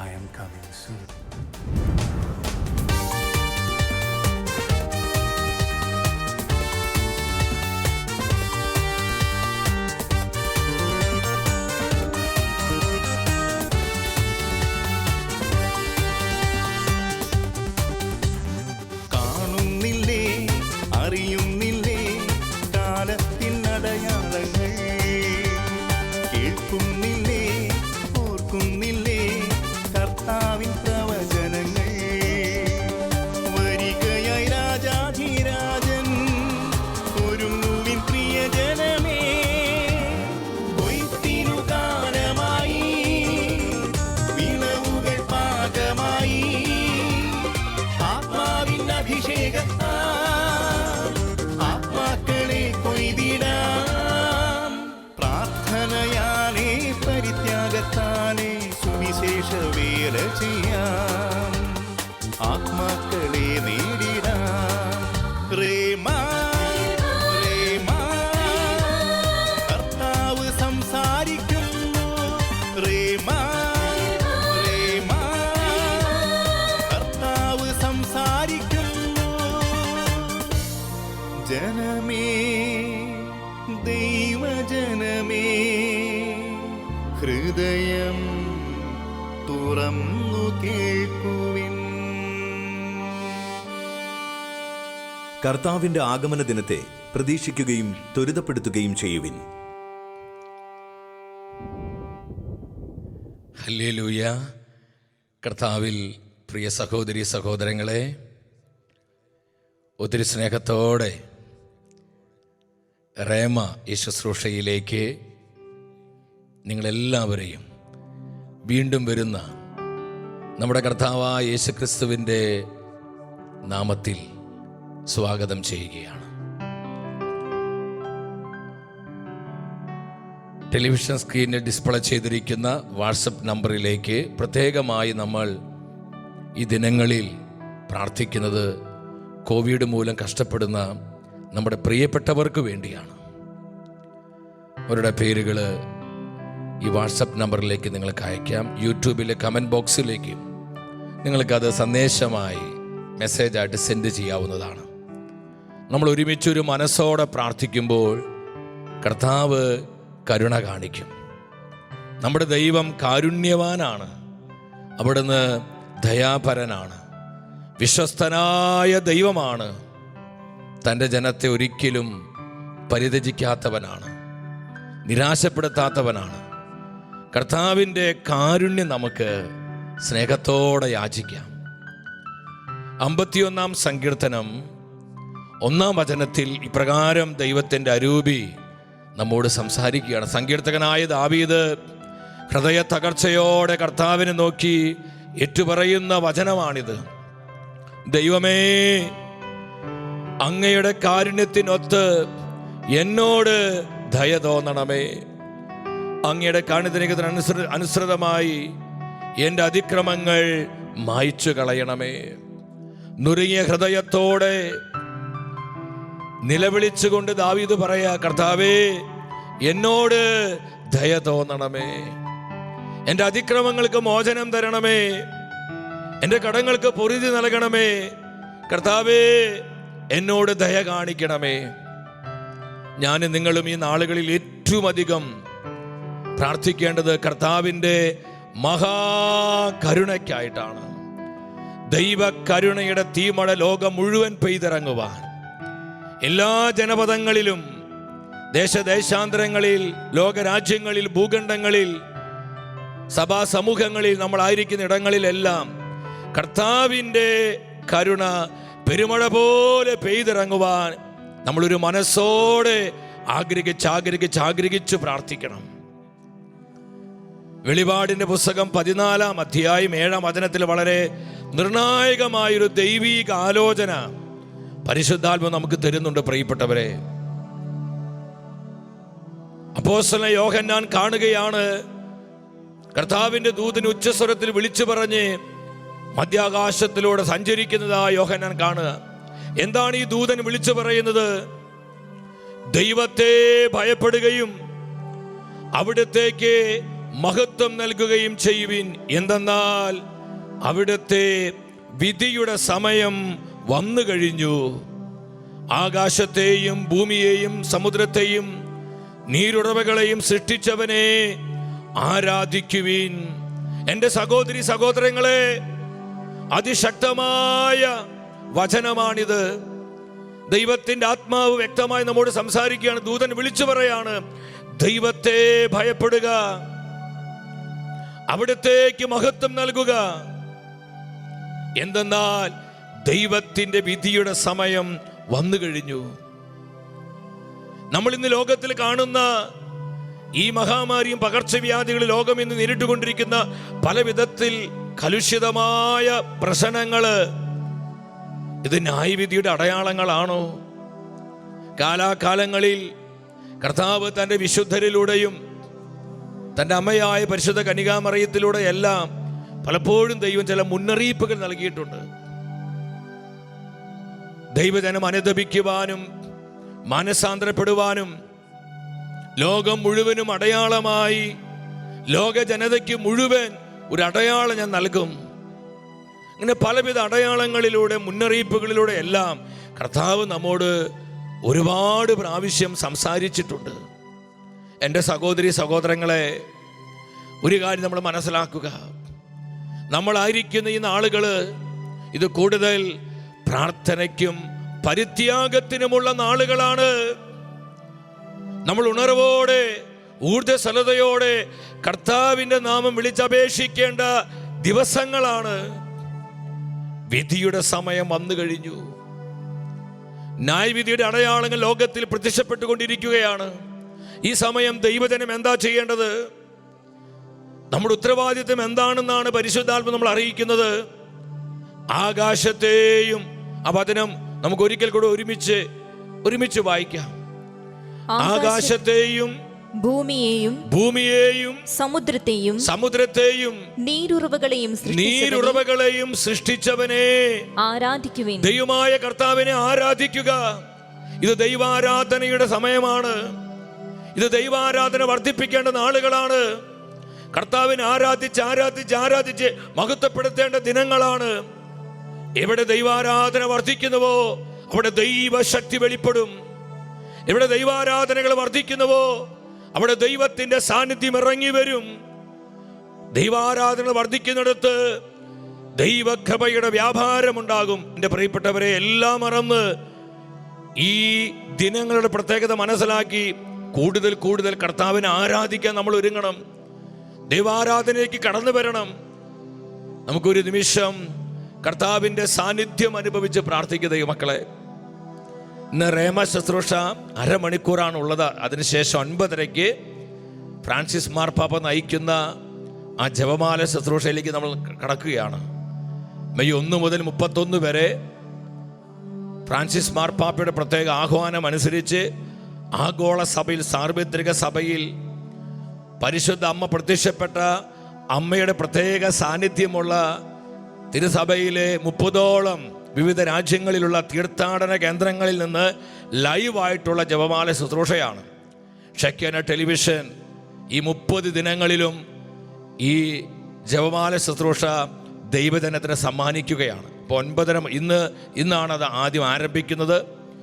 I am coming soon. കർത്താവിന്റെ ആഗമന ദിനത്തെ പ്രതീക്ഷിക്കുകയും ത്വരിതപ്പെടുത്തുകയും ചെയ്യുവിൻ. Hallelujah. കർത്താവിൽ പ്രിയ സഹോദരി സഹോദരങ്ങളെ ഒത്തിരി സ്നേഹത്തോടെ റേമ ഈ നിങ്ങളെല്ലാവരെയും വീണ്ടും വരുന്ന നമ്മുടെ കർത്താവായ യേശുക്രിസ്തുവിന്റെ നാമത്തിൽ സ്വാഗതം ചെയ്യുകയാണ്. ടെലിവിഷൻ സ്ക്രീനിൽ ഡിസ്പ്ലേ ചെയ്തിരിക്കുന്ന വാട്സപ്പ് നമ്പറിലേക്ക് പ്രത്യേകമായി നമ്മൾ ഈ ദിനങ്ങളിൽ പ്രാർത്ഥിക്കുന്നത് കോവിഡ് മൂലം കഷ്ടപ്പെടുന്ന നമ്മുടെ പ്രിയപ്പെട്ടവർക്ക് വേണ്ടിയാണ്. അവരുടെ പേരുകൾ ഈ വാട്സപ്പ് നമ്പറിലേക്ക് നിങ്ങൾക്ക് അയക്കാം. യൂട്യൂബിലെ കമന്റ് ബോക്സിലേക്ക് നിങ്ങൾക്കത് സന്ദേശമായി മെസ്സേജായിട്ട് സെൻഡ് ചെയ്യാവുന്നതാണ്. നമ്മൾ ഒരുമിച്ചൊരു മനസ്സോടെ പ്രാർത്ഥിക്കുമ്പോൾ കർത്താവ് കരുണ കാണിക്കും. നമ്മുടെ ദൈവം കാരുണ്യവാനാണ്. അവിടുന്ന് ദയാപരനാണ്. വിശ്വസ്തനായ ദൈവമാണ്. തന്റെ ജനത്തെ ഒരിക്കലും പരിതജിക്കാത്തവനാണ് നിരാശപ്പെടുത്താത്തവനാണ്. കർത്താവിന്റെ കാരുണ്യം നമുക്ക് സ്നേഹത്തോടെ യാചിക്കാം. അമ്പത്തിയൊന്നാം സങ്കീർത്തനം ഒന്നാം വചനത്തിൽ ഇപ്രകാരം ദൈവത്തിന്റെ അരൂപി നമ്മോട് സംസാരിക്കുകയാണ്. സങ്കീർത്തകനായ ദാവീദ് ഹൃദയ തകർച്ചയോടെ കർത്താവിനെ നോക്കി ഏറ്റുപറയുന്ന വചനമാണിത്. ദൈവമേ അങ്ങയുടെ കാരുണ്യത്തിനൊത്ത് എന്നോട് ദയ തോന്നണമേ. അങ്ങയുടെ കാണിതനികത്തിന് അനുസൃ അനുസൃതമായി എന്റെ അതിക്രമങ്ങൾ മായ്ച്ചു കളയണമേ നുറുങ്ങിയ ഹൃദയത്തോടെ നിലവിളിച്ചുകൊണ്ട് ദാവീദ് പറയാ കർത്താവേ എന്നോട് ദയ തോന്നണമേ. എന്റെ അതിക്രമങ്ങൾക്ക് മോചനം തരണമേ. എന്റെ കടങ്ങൾക്ക് പൊറുതി നൽകണമേ. കർത്താവേ എന്നോട് ദയ കാണിക്കണമേ. ഞാൻ നിങ്ങളും ഈ നാളുകളിൽ ഏറ്റവും അധികം പ്രാർത്ഥിക്കേണ്ടത് കർത്താവിന്റെ മഹാകരുണയ്ക്കായിട്ടാണ്. ദൈവകരുണയുടെ തീമഴ ലോകം മുഴുവൻ പെയ്തിറങ്ങുവാൻ. എല്ലാ ജനപദങ്ങളിലും ദേശദേശാന്തരങ്ങളിൽ ലോകരാജ്യങ്ങളിൽ ഭൂഖണ്ഡങ്ങളിൽ സഭാ സമൂഹങ്ങളിൽ നമ്മളായിരിക്കുന്ന ഇടങ്ങളിലെല്ലാം കർത്താവിന്റെ കരുണ പെരുമഴ പോലെ പെയ്തിറങ്ങുവാൻ നമ്മളൊരു മനസ്സോടെ ആഗ്രഹിച്ച് ആഗ്രഹിച്ച് ആഗ്രഹിച്ച് പ്രാർത്ഥിക്കണം. വെളിപാടിന്റെ പുസ്തകം പതിനാലാം അധ്യായം ഏഴാം വചനത്തിൽ വളരെ നിർണായകമായൊരു ദൈവീക ആലോചന പരിശുദ്ധാത്മ നമുക്ക് തരുന്നുണ്ട് പ്രിയപ്പെട്ടവരെ. അപ്പോസ്തലൻ യോഹന്നാൻ കാണുകയാണ്. കർത്താവിന്റെ ദൂതിന് ഉച്ചസ്വരത്തിൽ വിളിച്ചു പറഞ്ഞ് മധ്യാകാശത്തിലൂടെ സഞ്ചരിക്കുന്നതാ യോഹന്നാൻ കാണുക. എന്താണ് ഈ ദൂതൻ വിളിച്ചു പറയുന്നത്? ദൈവത്തെ ഭയപ്പെടുകയും അവിടത്തേക്ക് മഹത്വം നൽകുകയും ചെയ്യുവിൻ. എന്തെന്നാൽ അവിടുത്തെ വിധിയുടെ സമയം വന്നു കഴിഞ്ഞു. ആകാശത്തെയും ഭൂമിയെയും സമുദ്രത്തെയും നീരുറവകളെയും സൃഷ്ടിച്ചവനെ ആരാധിക്കുവീൻ. എന്റെ സഹോദരി സഹോദരങ്ങളെ അതിശക്തമായ വചനമാണിത്. ദൈവത്തിന്റെ ആത്മാവ് വ്യക്തമായി നമ്മോട് സംസാരിക്കുകയാണ്. ദൂതൻ വിളിച്ചു പറയാണ് ദൈവത്തെ ഭയപ്പെടുക. അവിടത്തേക്ക് മഹത്വം നൽകുക. എന്തെന്നാൽ ദൈവത്തിന്റെ വിധിയുടെ സമയം വന്നു കഴിഞ്ഞു. നമ്മൾ ഇന്ന് ലോകത്തിൽ കാണുന്ന ഈ മഹാമാരിയും പകർച്ചവ്യാധികൾ ലോകം ഇന്ന് നേരിട്ടുകൊണ്ടിരിക്കുന്ന പല വിധത്തിൽ കലുഷിതമായ പ്രശ്നങ്ങൾ ഇത് ന്യായവിധിയുടെ അടയാളങ്ങളാണോ? കാലാകാലങ്ങളിൽ കർത്താവ് തന്റെ വിശുദ്ധരിലൂടെയും തന്റെ അമ്മയായ പരിശുദ്ധ കനികാമറിയത്തിലൂടെയെല്ലാം പലപ്പോഴും ദൈവം ചില മുന്നറിയിപ്പുകൾ നൽകിയിട്ടുണ്ട്. ദൈവജനം അനുദപിക്കുവാനും മാനസാന്തരപ്പെടുവാനും ലോകം മുഴുവനും അടയാളമായി ലോക ജനതയ്ക്ക് മുഴുവൻ ഒരു അടയാളം ഞാൻ നൽകും. അങ്ങനെ പലവിധ അടയാളങ്ങളിലൂടെ മുന്നറിയിപ്പുകളിലൂടെ എല്ലാം കർത്താവ് നമ്മോട് ഒരുപാട് പ്രാവശ്യം സംസാരിച്ചിട്ടുണ്ട്. എന്റെ സഹോദരി സഹോദരങ്ങളെ ഒരു കാര്യം നമ്മൾ മനസ്സിലാക്കുക. നമ്മളായിരിക്കുന്ന ഈ നാളുകൾ ഇത് കൂടുതൽ പ്രാർത്ഥനയ്ക്കും പരിത്യാഗത്തിനുമുള്ള നാളുകളാണ്. നമ്മൾ ഉണർവോടെ ഊർജസ്വലതയോടെ കർത്താവിന്റെ നാമം വിളിച്ചപേക്ഷിക്കേണ്ട ദിവസങ്ങളാണ്. വിധിയുടെ സമയം വന്നു കഴിഞ്ഞു. ന്യായവിധിയുടെ അടയാളങ്ങൾ ലോകത്തിൽ പ്രത്യക്ഷപ്പെട്ടുകൊണ്ടിരിക്കുകയാണ്. ഈ സമയം ദൈവജനം എന്താ ചെയ്യേണ്ടത്? നമ്മുടെ ഉത്തരവാദിത്വം എന്താണെന്നാണ് പരിശുദ്ധാത്മ നമ്മൾ അറിയിക്കുന്നത്. ആകാശത്തെയും ആ വചനം നമുക്ക് ഒരിക്കൽ കൂടെ ഒരുമിച്ച് ഒരുമിച്ച് വായിക്കാം. ആകാശത്തെയും ഭൂമിയെയും ഭൂമിയെയും സമുദ്രത്തെയും സമുദ്രത്തെയും നീരുറവുകളെയും സൃഷ്ടിച്ചവനെ നീരുറവകളെയും സൃഷ്ടിച്ചവനെ ആരാധിക്കുവേ ദൈവമായ കർത്താവിനെ ആരാധിക്കുക. ഇത് ദൈവാരാധനയുടെ സമയമാണ്. ഇത് ദൈവാരാധന വർദ്ധിപ്പിക്കേണ്ട നാളുകളാണ്. കർത്താവിനെ ആരാധിച്ച് ആരാധിച്ച് ആരാധിച്ച് മഹത്വപ്പെടുത്തേണ്ട ദിനങ്ങളാണ്. എവിടെ ദൈവാരാധന വർദ്ധിക്കുന്നുവോ അവിടെ ദൈവശക്തി വെളിപ്പെടും. എവിടെ ദൈവാരാധനകൾ വർദ്ധിക്കുന്നുവോ അവിടെ ദൈവത്തിന്റെ സാന്നിധ്യം ഇറങ്ങി വരും. ദൈവാരാധന വർദ്ധിക്കുന്നിടത്ത് ദൈവകൃപയുടെ വ്യാപാരം ഉണ്ടാകും എന്റെ പ്രിയപ്പെട്ടവരെ എല്ലാം മറന്ന് ഈ ദിനങ്ങളുടെ പ്രത്യേകത മനസ്സിലാക്കി കൂടുതൽ കൂടുതൽ കർത്താവിനെ ആരാധിക്കാൻ നമ്മൾ ഒരുങ്ങണം. ദൈവാരാധനയിലേക്ക് കടന്നു വരണം. നമുക്കൊരു നിമിഷം കർത്താവിന്റെ സാന്നിധ്യം അനുഭവിച്ച് പ്രാർത്ഥിക്കുക ദൈവമക്കളെ. ഇന്ന് റേമ ശുശ്രൂഷ അരമണിക്കൂറാണ് ഉള്ളത്. അതിനുശേഷം ഒൻപതരയ്ക്ക് ഫ്രാൻസിസ് മാർപ്പാപ്പ നയിക്കുന്ന ആ ജപമാല ശുശ്രൂഷയിലേക്ക് നമ്മൾ കടക്കുകയാണ്. മെയ് ഒന്ന് മുതൽ മുപ്പത്തൊന്ന് വരെ ഫ്രാൻസിസ് മാർപ്പാപ്പയുടെ പ്രത്യേക ആഹ്വാനം അനുസരിച്ച് ആഗോള സഭയിൽ സാർവത്രിക സഭയിൽ പരിശുദ്ധ അമ്മ പ്രത്യക്ഷപ്പെട്ട അമ്മയുടെ പ്രത്യേക സാന്നിധ്യമുള്ള തിരുസഭയിലെ മുപ്പതോളം വിവിധ രാജ്യങ്ങളിലുള്ള തീർത്ഥാടന കേന്ദ്രങ്ങളിൽ നിന്ന് ലൈവായിട്ടുള്ള ജപമാല ശുശ്രൂഷയാണ്. ഷക്യന ടെലിവിഷൻ ഈ മുപ്പത് ദിനങ്ങളിലും ഈ ജപമാല ശുശ്രൂഷ ദൈവജനത്തിന് സമ്മാനിക്കുകയാണ്. ഇപ്പോൾ ഒൻപതര ഇന്ന് ഇന്നാണ് അത് ആദ്യം ആരംഭിക്കുന്നത്.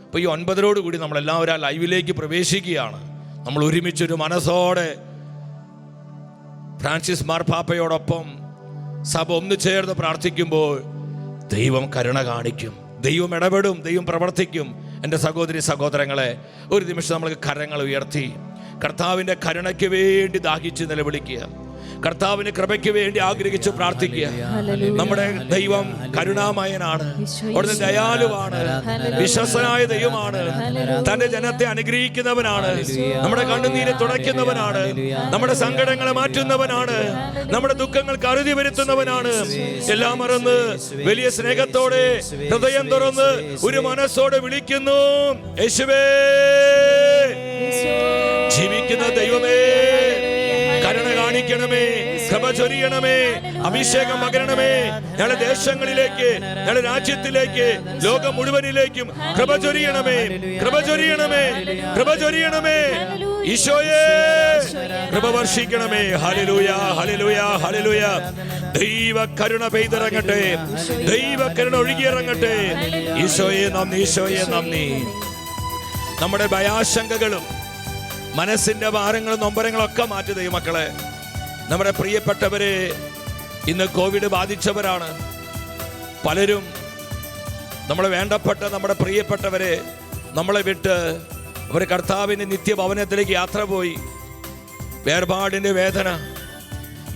അപ്പോൾ ഈ ഒൻപതരോട് കൂടി നമ്മളെല്ലാവരും ആ ലൈവിലേക്ക് പ്രവേശിക്കുകയാണ്. നമ്മൾ ഒരുമിച്ചൊരു മനസ്സോടെ ഫ്രാൻസിസ് മാർപ്പാപ്പയോടൊപ്പം സഭ ഒന്ന് ചേർന്ന് പ്രാർത്ഥിക്കുമ്പോൾ ദൈവം കരുണ കാണിക്കും. ദൈവം ഇടപെടും ദൈവം പ്രവർത്തിക്കും. എന്റെ സഹോദരി സഹോദരങ്ങളെ ഒരു നിമിഷം നമ്മൾക്ക് കരങ്ങൾ ഉയർത്തി. കർത്താവിന്റെ കരുണയ്ക്ക് വേണ്ടി ദാഹിച്ച് നിലവിളിക്കുക. കർത്താവിന് കൃപയ്ക്ക് വേണ്ടി ആഗ്രഹിച്ച് പ്രാർത്ഥിക്കുക. നമ്മുടെ ദൈവം കരുണാമയനാണ്. അവിടുന്ന് ദയാലുവാണ്. വിശ്വസനായ ദൈവമാണ് തന്റെ ജനത്തെ അനുഗ്രഹിക്കുന്നവനാണ് നമ്മുടെ കണ്ണുനീര് തുടയ്ക്കുന്നവനാണ് നമ്മുടെ സങ്കടങ്ങളെ മാറ്റുന്നവനാണ് നമ്മുടെ ദുഃഖങ്ങൾ അറുതി വരുത്തുന്നവനാണ് എല്ലാം മറന്ന് വലിയ സ്നേഹത്തോടെ ഹൃദയം തുറന്ന് ഒരു മനസ്സോടെ വിളിക്കുന്നു യേശുവേ ജീവിക്കുന്ന ദൈവമേ കാണിക്കണമേ കൃപ ചൊരിയണമേ അഭിഷേകം പകരണമേ. ഞങ്ങളുടെ ദേശങ്ങളിലേക്ക് ഞങ്ങളുടെ രാജ്യത്തിലേക്ക് ലോകം മുഴുവനിലേക്കും കൃപ ചൊരിയണമേ കൃപ ചൊരിയണമേ കൃപ ചൊരിയണമേ ഈശോയെ. കൃപ വർഷിക്കണമേ. ഹലിലൂയ ഹലിലൂയ ഹലിലൂയ ദൈവ കരുണ പെയ്തിറങ്ങട്ടെ. ദൈവ കരുണ ഒഴുകിയിറങ്ങട്ടെ. ഈശോയെ നന്ദി ഈശോയെ നന്ദി. നമ്മുടെ ഭയാശങ്കകളും മനസ്സിന്റെ ഭാരങ്ങളും നൊമ്പരങ്ങളും ഒക്കെ മാറ്റി ദൈവമക്കളെ. നമ്മുടെ പ്രിയപ്പെട്ടവരെ ഇന്ന് കോവിഡ് ബാധിച്ചവരാണ്. പലരും നമ്മളെ വേണ്ടപ്പെട്ട നമ്മുടെ പ്രിയപ്പെട്ടവരെ നമ്മളെ വിട്ട് അവർ കർത്താവിന്റെ നിത്യഭവനത്തിലേക്ക് യാത്ര പോയി. വേർപാടിന്റെ വേദന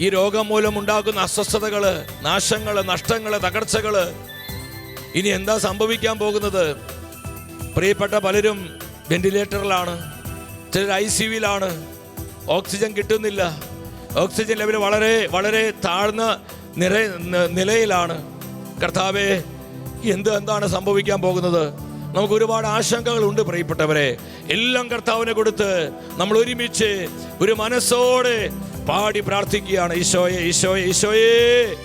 ഈ രോഗം മൂലം ഉണ്ടാകുന്ന അസ്വസ്ഥതകൾ നാശങ്ങൾ നഷ്ടങ്ങൾ തകർച്ചകൾ ഇനി എന്താ സംഭവിക്കാൻ പോകുന്നത്? പ്രിയപ്പെട്ട പലരും വെന്റിലേറ്ററിലാണ് ചിലർ ഐ സി യുവിലാണ് ഓക്സിജൻ കിട്ടുന്നില്ല. ഓക്സിജൻ ലെവൽ വളരെ വളരെ താഴ്ന്ന നിര നിലയിലാണ്. കർത്താവെ എന്ത് എന്താണ് സംഭവിക്കാൻ പോകുന്നത്? നമുക്ക് ഒരുപാട് ആശങ്കകളുണ്ട് പ്രിയപ്പെട്ടവരെ. എല്ലാം കർത്താവിനെ കൊടുത്ത് നമ്മൾ ഒരുമിച്ച് ഒരു മനസ്സോടെ പാടി പ്രാർത്ഥിക്കുകയാണ്. ഈശോയെ ഈശോയെ ഈശോയെ.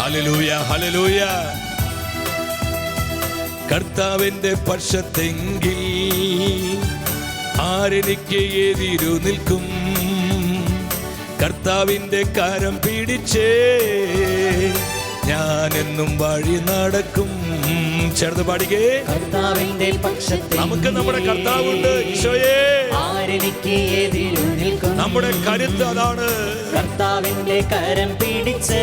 ഹലലൂയ ഹലലൂയ കർത്താവിന്റെ പക്ഷത്തെങ്കിൽ ആരെനിക്ക് എതിരു നിൽക്കും? കർത്താവിന്റെ കരം പിടിച്ചേ. ഞാനെന്നും വഴി നടക്കും. ചേർന്ന് പാടിക്കേ. കർത്താവിന്റെ പക്ഷത്തെ നമുക്ക് നമ്മുടെ കർത്താവുണ്ട്. ഈശോയെ. ആരെനിക്ക് എതിരു നിൽക്കും? നമ്മുടെ കരുത്ത് അതാണ്. കർത്താവിന്റെ കരം പിടിച്ച്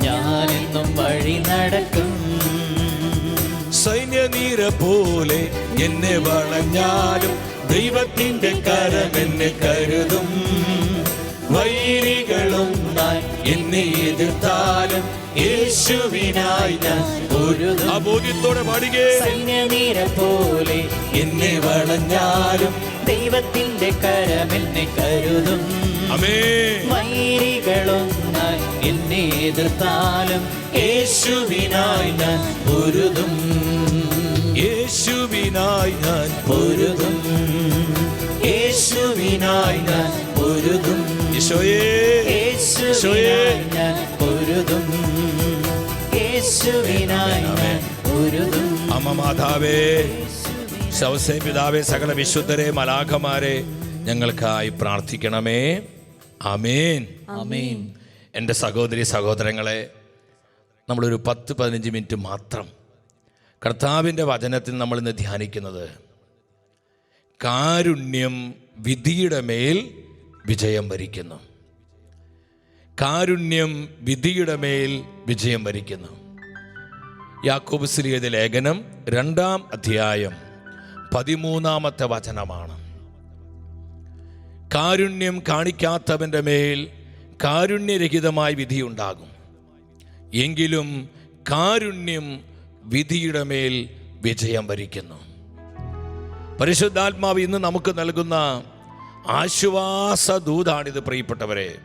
ഞാനെന്നും വഴി നടക്കും. സൈന്യനീര പോലെ എന്നെ വളഞ്ഞാലും ദൈവത്തിന്റെ കരം എന്നെ കരുതും. വൈരികളും എന്നെ എതിർത്താലും യേശുവിനായി ഞാൻ ഒരു ആ ബോധ്യത്തോടെ പാടുകേ. സൈന്യനീര പോലെ എന്നെ വളഞ്ഞാലും ദൈവത്തിന്റെ കരം എന്നെ കരുതും. വൈരികളൊന്നാൽ എന്നെ എതിർത്താലും യേശുവിനായി ഞാൻ പൊരുതും. യേശുവിനായി ഞാൻ പൊരുതും. യേശുവിനായി ഞാൻ പൊരുതും. യേശോയേ യേശുവേ ഞാൻ പൊരുതും. യേശുവിനായി ഞാൻ പൊരുതും. അമ്മ മാതാവേ ശവസേ പിതാവേ സകല വിശുദ്ധരെ മലാഖമാരെ ഞങ്ങൾക്കായി പ്രാർത്ഥിക്കണമേ. ആമേൻ. ആമേൻ. എന്റെ സഹോദരി സഹോദരങ്ങളെ നമ്മളൊരു പത്ത് പതിനഞ്ച് മിനിറ്റ് മാത്രം കർത്താവിന്റെ വചനത്തിൽ നമ്മൾ ഇന്ന് ധ്യാനിക്കുന്നത് കാരുണ്യം വിധിയുടെ മേൽ വിജയം വരിക്കുന്നു. കാരുണ്യം വിധിയുടെ മേൽ വിജയം വരിക്കുന്നു. യാക്കോബ് ശ്രീയുടെ ലേഖനം രണ്ടാം അധ്യായം പതിമൂന്നാമത്തെ വചനമാണ്. കാരുണ്യം കാണിക്കാത്തവന്റെ മേൽ കാരുണ്യരഹിതമായ വിധിയുണ്ടാകും എങ്കിലും കാരുണ്യം വിധിയുടെ മേൽ വിജയം വരിക്കുന്നു. പരിശുദ്ധാത്മാവ് ഇന്ന് നമുക്ക് നൽകുന്ന ആശ്വാസ ദൂതാണിത് പ്രിയപ്പെട്ടവരെ.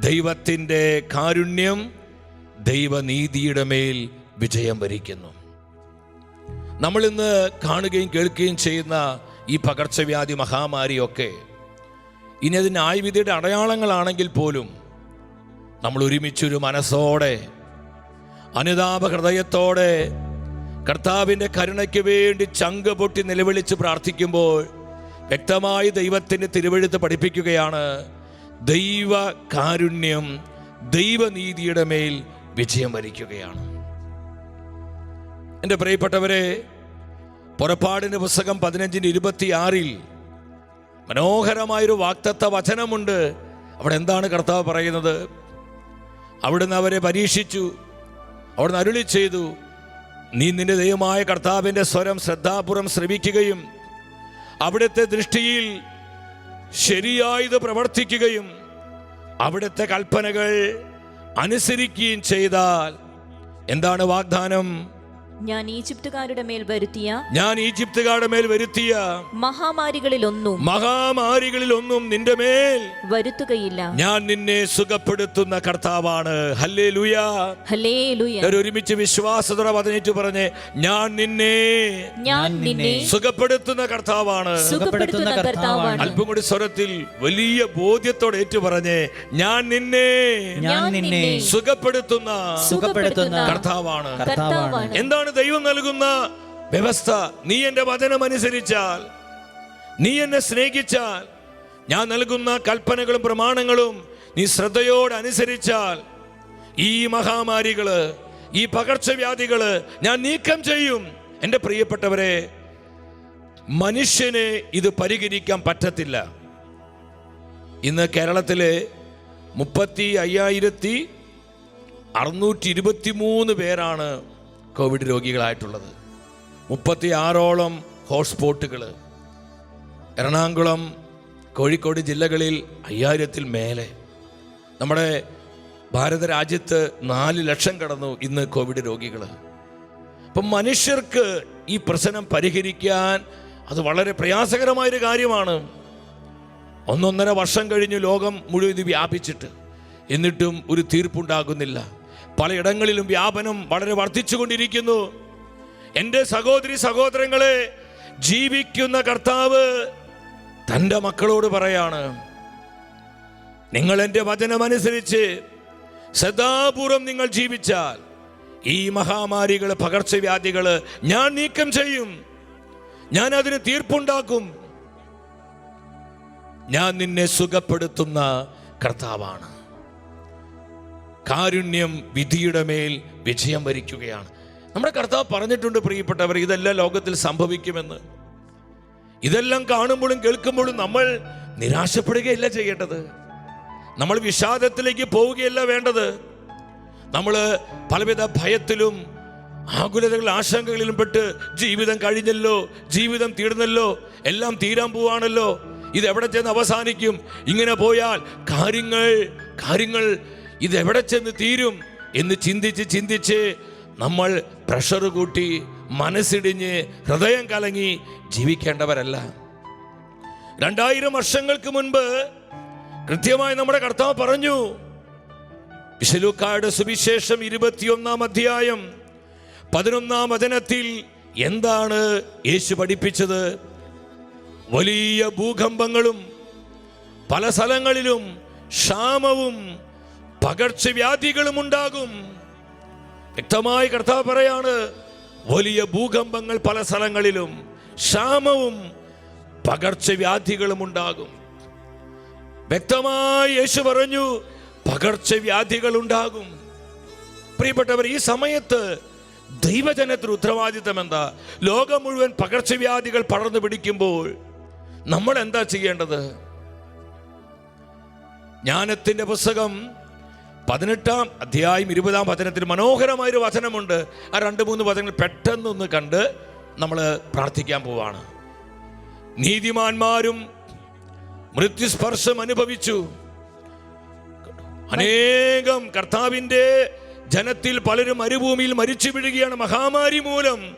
ദൈവത്തിന്റെ കാരുണ്യം ദൈവനീതിയുടെ മേൽ വിജയം വരിക്കുന്നു. നമ്മളിന്ന് കാണുകയും കേൾക്കുകയും ചെയ്യുന്ന ഈ പകർച്ചവ്യാധി മഹാമാരിയൊക്കെ ഇനി അത് ന്യായവിധിയുടെ അടയാളങ്ങളാണെങ്കിൽ പോലും നമ്മൾ ഒരുമിച്ചൊരു മനസ്സോടെ അനുതാപ ഹൃദയത്തോടെ കർത്താവിന്റെ കരുണയ്ക്ക് വേണ്ടി ചങ്ക് പൊട്ടി നിലവിളിച്ച് പ്രാർത്ഥിക്കുമ്പോൾ വ്യക്തമായി ദൈവത്തിന്റെ തിരുവഴുത്ത് പഠിപ്പിക്കുകയാണ് ദൈവ കാരുണ്യം ദൈവനീതിയുടെ മേൽ വിജയം വരിക്കുകയാണ്. എന്റെ പ്രിയപ്പെട്ടവരെ പുറപ്പാടിന്റെ പുസ്തകം പതിനഞ്ചിന് ഇരുപത്തിയാറിൽ മനോഹരമായൊരു വാക്തത്വ വചനമുണ്ട്. അവിടെ എന്താണ് കർത്താവ് പറയുന്നത്? അവിടുന്ന് അവരെ പരീക്ഷിച്ചു. അവിടുന്ന് അരുളി ചെയ്തു നീ നിന്റെ ദൈവമായ കർത്താവിന്റെ സ്വരം ശ്രദ്ധാപൂർവം ശ്രമിക്കുകയും അവിടുത്തെ ദൃഷ്ടിയിൽ ശരിയായത് പ്രവർത്തിക്കുകയും അവിടുത്തെ കൽപ്പനകൾ അനുസരിക്കുകയും ചെയ്താൽ എന്താണ് വാഗ്ദാനം? ഞാൻ ഈജിപ്തുകാരുടെ മേൽ വരുത്തിയ ഞാൻ ഈജിപ്തുകാരുടെ മേൽ വരുത്തിയ മഹാമാരികളിൽ ഒന്നും മഹാമാരികളിൽ ഒന്നും നിന്റെ മേൽ വരുത്തുകയില്ല. ഞാൻ നിന്നെ സുഖപ്പെടുത്തുന്ന കർത്താവാണ്. ഒരുമിച്ച് വിശ്വാസത്തോടെ പതിനേറ്റ് പറഞ്ഞ് ഞാൻ നിന്നെ ഞാൻ നിന്നെ സുഖപ്പെടുത്തുന്ന കർത്താവാണ്. സുഖപ്പെടുത്തുന്ന കർത്താവാണ്. അല്പം കൂടി സ്വരത്തിൽ വലിയ ബോധ്യത്തോടെ ഏറ്റു പറഞ്ഞ് ഞാൻ നിന്നെ ഞാൻ നിന്നെ സുഖപ്പെടുത്തുന്ന സുഖപ്പെടുത്തുന്ന കർത്താവാണ്. കർത്താവാണ്. എന്താണ് ദൈവം നൽകുന്ന വ്യവസ്ഥ നീ എന്റെ വചനം അനുസരിച്ചാൽ നീ എന്നെ സ്നേഹിച്ചാൽ ഞാൻ നൽകുന്ന കൽപ്പനകളും പ്രമാണങ്ങളും നീ ശ്രദ്ധയോടെ അനുസരിച്ചാൽ ഈ മഹാമാരികൾ ഈ പകർച്ചവ്യാധികൾ ഞാൻ നീക്കം ചെയ്യും. എന്റെ പ്രിയപ്പെട്ടവരെ മനുഷ്യന് ഇത് പരിഹരിക്കാൻ പറ്റത്തില്ല. ഇന്ന് കേരളത്തിലെ മുപ്പത്തി അയ്യായിരത്തി അറുന്നൂറ്റി ഇരുപത്തി മൂന്ന് പേരാണ് കോവിഡ് രോഗികളായിട്ടുള്ളത്. മുപ്പത്തി ആറോളം ഹോട്ട്സ്പോട്ടുകൾ എറണാകുളം കോഴിക്കോട് ജില്ലകളിൽ അയ്യായിരത്തിൽ മേലെ. നമ്മുടെ ഭാരത രാജ്യത്ത് നാല് ലക്ഷം കടന്നു ഇന്ന് കോവിഡ് രോഗികൾ അപ്പം മനുഷ്യർക്ക് ഈ പ്രശ്നം പരിഹരിക്കാൻ അത് വളരെ പ്രയാസകരമായൊരു കാര്യമാണ്. ഒന്നൊന്നര വർഷം കഴിഞ്ഞ് ലോകം മുഴുവൻ ഇത് വ്യാപിച്ചിട്ട്. എന്നിട്ടും ഒരു തീർപ്പുണ്ടാകുന്നില്ല. പലയിടങ്ങളിലും വ്യാപനം വളരെ വർദ്ധിച്ചുകൊണ്ടിരിക്കുന്നു. എന്റെ സഹോദരി സഹോദരങ്ങളെ ജീവിക്കുന്ന കർത്താവ് തന്റെ മക്കളോട് പറയാണ് നിങ്ങൾ എന്റെ വചനമനുസരിച്ച് സദാപൂർവം നിങ്ങൾ ജീവിച്ചാൽ ഈ മഹാമാരികൾ പകർച്ചവ്യാധികൾ ഞാൻ നീക്കം ചെയ്യും. ഞാൻ അതിന് തീർപ്പുണ്ടാക്കും. ഞാൻ നിന്നെ സുഖപ്പെടുത്തുന്ന കർത്താവാണ്. കാരുണ്യം വിധിയുടെ മേൽ വിജയം വരിക്കുകയാണ്. നമ്മുടെ കർത്താവ് പറഞ്ഞിട്ടുണ്ട് പ്രിയപ്പെട്ടവർ ഇതെല്ലാം ലോകത്തിൽ സംഭവിക്കുമെന്ന്. ഇതെല്ലാം കാണുമ്പോഴും കേൾക്കുമ്പോഴും നമ്മൾ നിരാശപ്പെടുകയല്ല ചെയ്യേണ്ടത്. നമ്മൾ വിഷാദത്തിലേക്ക് പോവുകയല്ല വേണ്ടത്. നമ്മൾ പലവിധ ഭയത്തിലും ആകുലതകൾ ആശങ്കകളിലും പെട്ട് ജീവിതം കഴിഞ്ഞല്ലോ ജീവിതം തീർന്നല്ലോ എല്ലാം തീരാൻ പോവാണല്ലോ. ഇത് എവിടെ ചെന്ന് അവസാനിക്കും? ഇങ്ങനെ പോയാൽ കാര്യങ്ങൾ കാര്യങ്ങൾ ഇത് എവിടെ ചെന്ന് തീരും എന്ന് ചിന്തിച്ച് ചിന്തിച്ച് നമ്മൾ പ്രഷർ കൂട്ടി മനസ്സിടിഞ്ഞ് ഹൃദയം കലങ്ങി ജീവിക്കേണ്ടവരല്ല. രണ്ടായിരം വർഷങ്ങൾക്ക് മുൻപ് കൃത്യമായി നമ്മുടെ കർത്താവ് പറഞ്ഞു വിശലുക്കായുടെ സുവിശേഷം ഇരുപത്തിയൊന്നാം അധ്യായം പതിനൊന്നാം വചനത്തിൽ എന്താണ് യേശു പഠിപ്പിച്ചത്? വലിയ ഭൂകമ്പങ്ങളും പല സ്ഥലങ്ങളിലും ക്ഷാമവും പകർച്ചവ്യാധികളും ഉണ്ടാകും. വ്യക്തമായി കർത്താവ് പറയാണ് വലിയ ഭൂകമ്പങ്ങൾ പല സ്ഥലങ്ങളിലും ക്ഷാമവും പകർച്ചവ്യാധികളും ഉണ്ടാകും. വ്യക്തമായി യേശു പറഞ്ഞു പകർച്ചവ്യാധികൾ ഉണ്ടാകും. പ്രിയപ്പെട്ടവർ ഈ സമയത്ത് ദൈവജനത്തിന് ഉത്തരവാദിത്തം എന്താ? ലോകം മുഴുവൻ പകർച്ചവ്യാധികൾ പടർന്നു പിടിക്കുമ്പോൾ നമ്മൾ എന്താ ചെയ്യേണ്ടത്? ജ്ഞാനത്തിന്റെ പുസ്തകം പതിനെട്ടാം അധ്യായം ഇരുപതാം വചനത്തിൽ മനോഹരമായൊരു വചനമുണ്ട്. ആ രണ്ട് മൂന്ന് വചനങ്ങൾ പെട്ടെന്നൊന്ന് കണ്ട് നമ്മൾ പ്രാർത്ഥിക്കാൻ പോവാണ്. നീതിമാന്മാരും മൃത്യുസ്പർശം അനുഭവിച്ചു. അനേകം കർത്താവിന്റെ ജനത്തിൽ പലരും മരുഭൂമിയിൽ മരിച്ചു വീഴുകയാണ് മഹാമാരി മൂലം.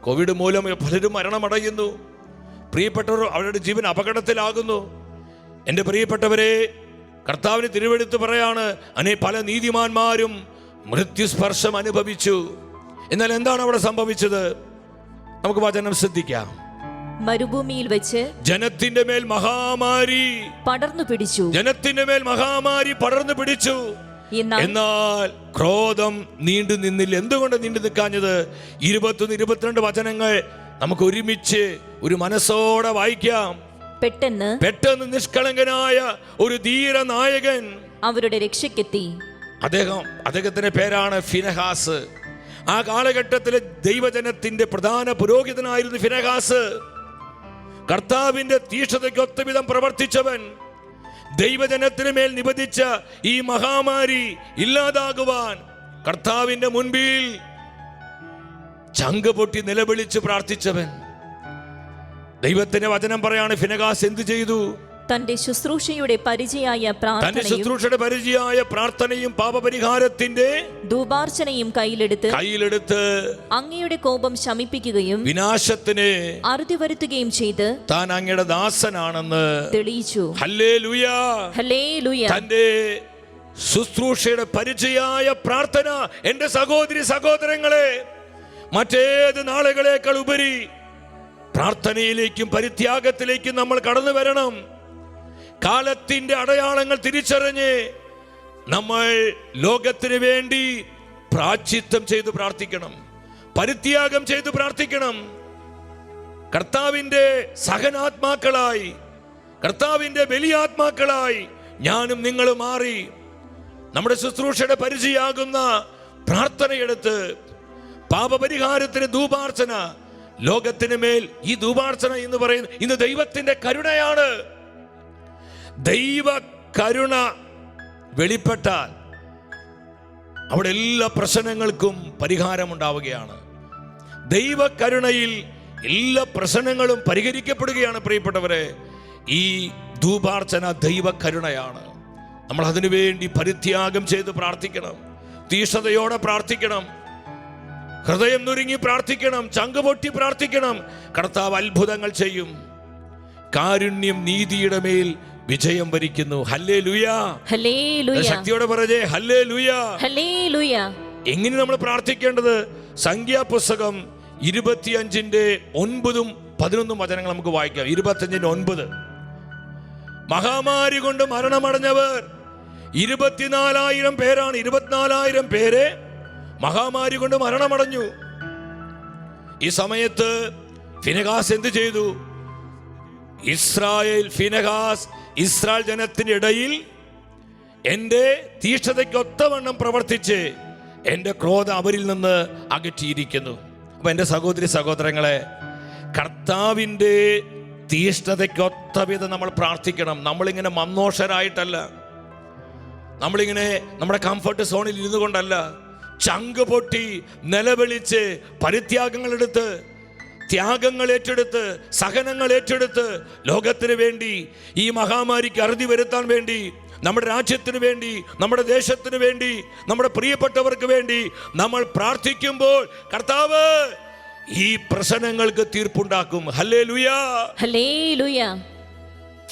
കോവിഡ് മൂലം പലരും മരണമടയുന്നു. പ്രിയപ്പെട്ടവർ അവരുടെ ജീവൻ അപകടത്തിലാകുന്നു. എന്റെ പ്രിയപ്പെട്ടവരെ കർത്താവിന് തിരുവെടുത്ത് പറയാണ് അനേ പല നീതിമാന്മാരും മൃത്യുസ്പർശം അനുഭവിച്ചു. എന്നാൽ എന്താണ് അവിടെ സംഭവിച്ചത്? നമുക്ക് വചനം ശ്രദ്ധിക്കാം. മരുഭൂമിയിൽ വെച്ച് ജനത്തിന്റെ മേൽ മഹാമാരി പടർന്നു പിടിച്ചു. ജനത്തിന്റെ മേൽ മഹാമാരി പടർന്നു പിടിച്ചു. എന്നാൽ ക്രോധം നീണ്ടു നിന്നില്ല. എന്തുകൊണ്ട് നീണ്ടു നിൽക്കാഞ്ഞത്? ഇരുപത്തൊന്ന് ഇരുപത്തിരണ്ട് വചനങ്ങൾ നമുക്ക് ഒരുമിച്ച് ഒരു മനസ്സോടെ വായിക്കാം. പെട്ടെന്ന് പെട്ടെന്ന് നിഷ്കളങ്കനായ ഒരു ധീര നായകൻ അവരുടെ രക്ഷയ്ക്കെത്തി. അദ്ദേഹം അദ്ദേഹത്തിന്റെ പേരാണ് ഫിനഹാസ്. ആ കാലഘട്ടത്തിലെ ദൈവജനത്തിന്റെ പ്രധാന പുരോഹിതനായിരുന്നു ഫിനഹാസ്. കർത്താവിന്റെ തീക്ഷതയ്ക്കൊത്ത വിധം പ്രവർത്തിച്ചവൻ ദൈവജനത്തിന് മേൽ നിബന്ധിച്ച ഈ മഹാമാരി ഇല്ലാതാകുവാൻ കർത്താവിന്റെ മുൻപിൽ ചങ്ക് പൊട്ടി നിലവിളിച്ച് പ്രാർത്ഥിച്ചവൻ. ദൈവത്തിന്റെ വചനം പറയാണ് ഫിനഗാസ് എന്ത് ചെയ്തു? തന്റെ ശുശ്രൂഷയുടെ പരിചയായ തന്റെ ശുശ്രൂഷയുടെ പരിചയായ പ്രാർത്ഥനയും പാപപരിഹാരത്തിന്റെ ദൂപാർച്ചനയും കയ്യിലെടുത്ത് കയ്യിലെടുത്ത് അങ്ങയുടെ കോപം ശമിപ്പിക്കുകയും വിനാശത്തിന് അറുതി വരുത്തുകയും ചെയ്ത് താൻ അങ്ങയുടെ ദാസനാണെന്ന് തെളിയിച്ചു. ഹല്ലേ ലുയാ ഹലേ ലുയ തന്റെ ശുശ്രൂഷയുടെ പരിചയായ പ്രാർത്ഥന എന്റെ സഹോദരി സഹോദരങ്ങളെ മറ്റേത് നാളുകളേക്കാൾ ഉപരി പ്രാർത്ഥനയിലേക്കും പരിത്യാഗത്തിലേക്കും നമ്മൾ കടന്നു വരണം. കാലത്തിന്റെ അടയാളങ്ങൾ തിരിച്ചറിഞ്ഞ് നമ്മൾ ലോകത്തിന് വേണ്ടി പ്രാച്ചിത്വം ചെയ്ത് പ്രാർത്ഥിക്കണം. പരിത്യാഗം ചെയ്ത് പ്രാർത്ഥിക്കണം. കർത്താവിന്റെ സഹനാത്മാക്കളായി കർത്താവിന്റെ ബലിയാത്മാക്കളായി ഞാനും നിങ്ങളും മാറി നമ്മുടെ ശുശ്രൂഷയുടെ പരിചയാകുന്ന പ്രാർത്ഥനയെടുത്ത് പാപപരിഹാരത്തിന് ധൂപാർച്ചന ലോകത്തിന് മേൽ ഈ ദൂപാർച്ചന എന്ന് പറയുന്നത് ഇന്ന് ദൈവത്തിന്റെ കരുണയാണ്. ദൈവ കരുണ വെളിപ്പെട്ടാൽ അവിടെ എല്ലാ പ്രശ്നങ്ങൾക്കും ദൈവ കരുണയിൽ എല്ലാ പ്രശ്നങ്ങളും പരിഹരിക്കപ്പെടുകയാണ് പ്രിയപ്പെട്ടവരെ. ഈ ദൂപാർച്ചന ദൈവ കരുണയാണ്. നമ്മൾ അതിനുവേണ്ടി പരിത്യാഗം ചെയ്ത് പ്രാർത്ഥിക്കണം. തീഷ്ണതയോടെ പ്രാർത്ഥിക്കണം. ഹൃദയം നുരുങ്ങി പ്രാർത്ഥിക്കണം ചങ്ക് പൊട്ടി പ്രാർത്ഥിക്കണം. കർത്താവ് അത്ഭുതങ്ങൾ ചെയ്യും. കാരുണ്യം നീതിയുടെ മേൽ വിജയം വരിക്കുന്നു. ഹല്ലേ ലുയാ ശക്തിയോടെ പറഞ്ഞേ ഹല്ലേ ലുയാ എങ്ങനെ നമ്മൾ പ്രാർത്ഥിക്കേണ്ടത്? സംഖ്യാപുസ്തകം ഇരുപത്തിയഞ്ചിന്റെ ഒൻപതും പതിനൊന്നും വചനങ്ങൾ നമുക്ക് വായിക്കാം. ഇരുപത്തിയഞ്ചിന്റെ ഒൻപത്. മഹാമാരി കൊണ്ട് മരണമടഞ്ഞവർ ഇരുപത്തിനാലായിരം പേരാണ്. ഇരുപത്തിനാലായിരം പേരെ മഹാമാരി കൊണ്ട് മരണമടഞ്ഞു. ഈ സമയത്ത് ഫിനഹാസ് എന്ത് ചെയ്തു? ഇസ്രായേൽ ഫിനഹാസ് ഇസ്രായേൽ ജനത്തിന്റെ ഇടയിൽ എന്റെ തീഷ്ണതയ്ക്ക് ഒത്തവണ്ണം പ്രവർത്തിച്ച് എന്റെ ക്രോധം അവരിൽ നിന്ന് അകറ്റിയിരിക്കുന്നു. അപ്പം എന്റെ സഹോദരി സഹോദരങ്ങളെ കർത്താവിന്റെ തീഷ്ണതയ്ക്കൊത്ത വിധം നമ്മൾ പ്രാർത്ഥിക്കണം. നമ്മളിങ്ങനെ മന്നോഷരായിട്ടല്ല നമ്മളിങ്ങനെ നമ്മുടെ കംഫർട്ട് സോണിൽ ഇരുന്നു കൊണ്ടല്ല ചങ്ക് പൊട്ടി നിലവിളിച്ച് പരിത്യാഗങ്ങളെടുത്ത് ത്യാഗങ്ങൾ ഏറ്റെടുത്ത് സഹനങ്ങൾ ഏറ്റെടുത്ത് ലോകത്തിന് വേണ്ടി ഈ മഹാമാരിക്ക് അറുതി വരുത്താൻ വേണ്ടി നമ്മുടെ രാജ്യത്തിന് വേണ്ടി നമ്മുടെ ദേശത്തിന് വേണ്ടി നമ്മുടെ പ്രിയപ്പെട്ടവർക്ക് വേണ്ടി നമ്മൾ പ്രാർത്ഥിക്കുമ്പോൾ കർത്താവ് ഈ പ്രശ്നങ്ങൾക്ക് തീർപ്പുണ്ടാക്കും. ഹല്ലേ ലുയാ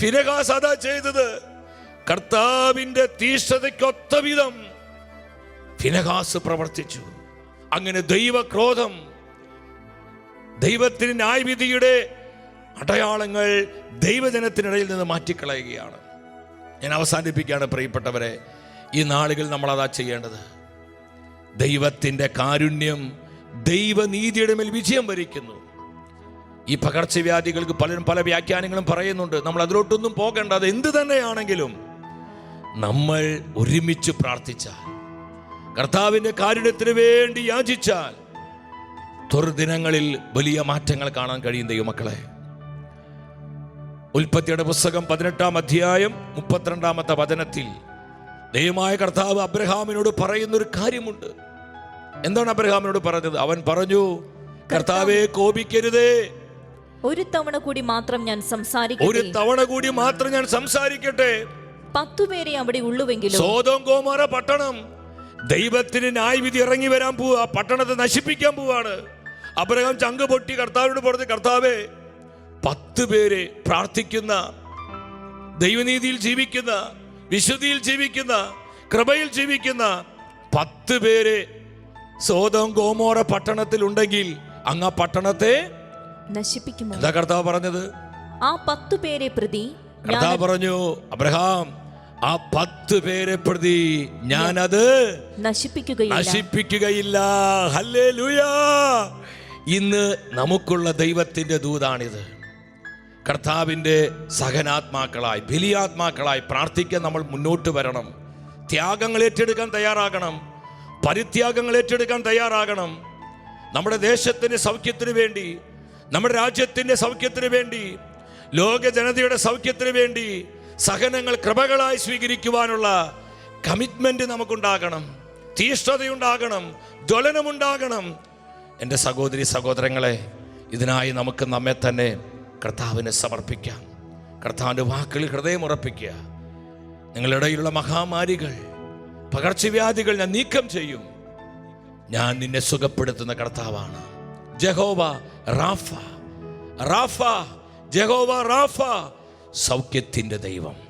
ഫിനഹാസ് അതാ ചെയ്തത്. കർത്താവിന്റെ തീഷ്ണതയ്ക്കൊത്ത വിധം ഫിനഹാസ് പ്രവർത്തിച്ചു. അങ്ങനെ ദൈവക്രോധം ദൈവത്തിന് ന്യായവിധിയുടെ അടയാളങ്ങൾ ദൈവജനത്തിനിടയിൽ നിന്ന് മാറ്റിക്കളയുകയാണ്. ഞാൻ അവസാനിപ്പിക്കുകയാണ് പ്രിയപ്പെട്ടവരെ ഈ നാളുകൾ നമ്മൾ അതാ ചെയ്യേണ്ടത്. ദൈവത്തിന്റെ കാരുണ്യം ദൈവനീതിയുടെ മേൽ വിജയം വരിക്കുന്നു. ഈ പകർച്ചവ്യാധികൾക്ക് പലരും പല വ്യാഖ്യാനങ്ങളും പറയുന്നുണ്ട്. നമ്മൾ അതിലോട്ടൊന്നും പോകേണ്ട അത് എന്ത് തന്നെയാണെങ്കിലും നമ്മൾ ഒരുമിച്ച് പ്രാർത്ഥിച്ചാൽ കർത്താവിന്റെ കാരുണ്യത്തിന് വേണ്ടി യാചിച്ചാൽ ദുർദിനങ്ങളിൽ വലിയ മാറ്റങ്ങൾ കാണാൻ കഴിയും ദൈവമക്കളെ. ഉൽപ്പത്തിയുടെ പുസ്തകം പതിനെട്ടാം അധ്യായം മുപ്പത്തിരണ്ടാമത്തെ വചനത്തിൽ ദൈവമായ കർത്താവ് അബ്രഹാമിനോട് പറയുന്നൊരു കാര്യമുണ്ട്. എന്താണ് അബ്രഹാമിനോട് പറഞ്ഞത്? അവൻ പറഞ്ഞു കർത്താവെ കോപിക്കരുതേ. ഒരു തവണ കൂടി മാത്രം ഞാൻ ഒരു തവണ കൂടി മാത്രം ഞാൻ സംസാരിക്കട്ടെ? പത്തു പേരെ അവിടെ ഉള്ളുവെങ്കിലും സോതോം ഗോമാര പട്ടണം ദൈവത്തിന് ന്യായവിധി ഇറങ്ങി വരാൻ പോവുക പട്ടണത്തെ നശിപ്പിക്കാൻ പോവാണ് അബ്രഹാം ചങ്ക് പൊട്ടി കർത്താവിനോട് പറഞ്ഞു കർത്താവേ പത്ത് പേരെ പ്രാർത്ഥിക്കുന്ന ദൈവനീതിയിൽ ജീവിക്കുന്ന വിശുദ്ധിയിൽ ജീവിക്കുന്ന കൃപയിൽ ജീവിക്കുന്ന പത്ത് പേരെ സോതം ഗോമോറ പട്ടണത്തിൽ ഉണ്ടെങ്കിൽ അങ്ങ് ആ പട്ടണത്തെ നശിപ്പിക്കുമോ? എന്താ കർത്താവ് പറഞ്ഞത്? ആ പത്തു പേരെ പ്രതി കർത്താവ് പറഞ്ഞു അബ്രഹാം ആ പത്ത് പേരെ പ്രതി ഞാനത് നശിപ്പിക്കുകയില്ല. ഇന്ന് നമുക്കുള്ള ദൈവത്തിന്റെ ദൂതാണിത്. കർത്താവിന്റെ സഹനാത്മാക്കളായി ബലിയാത്മാക്കളായി പ്രാർത്ഥിക്കാൻ നമ്മൾ മുന്നോട്ട് വരണം. ത്യാഗങ്ങൾ ഏറ്റെടുക്കാൻ തയ്യാറാകണം. പരിത്യാഗങ്ങൾ ഏറ്റെടുക്കാൻ തയ്യാറാകണം. നമ്മുടെ ദേശത്തിന്റെ സൗഖ്യത്തിന് വേണ്ടി നമ്മുടെ രാജ്യത്തിന്റെ സൗഖ്യത്തിന് വേണ്ടി ലോക ജനതയുടെ സൗഖ്യത്തിന് വേണ്ടി സഹനങ്ങൾ കൃപകളായി സ്വീകരിക്കുവാനുള്ള കമ്മിറ്റ്മെന്റ് നമുക്കുണ്ടാകണം. തീഷ്ണതയുണ്ടാകണം. ജ്വലനമുണ്ടാകണം. എന്റെ സഹോദരി സഹോദരങ്ങളെ ഇതിനായി നമുക്ക് നമ്മെ തന്നെ കർത്താവിനെ സമർപ്പിക്കാം. കർത്താവിന്റെ വാക്കുകൾ ഹൃദയം ഉറപ്പിക്കുക. നിങ്ങളിടയിലുള്ള മഹാമാരികൾ പകർച്ചവ്യാധികൾ ഞാൻ നീക്കം ചെയ്യും. ഞാൻ നിന്നെ സുഖപ്പെടുത്തുന്ന കർത്താവാണ്. Jehovah Rapha. Rapha Jehovah Rapha. സൗഖ്യത്തിന്റെ ദൈവം.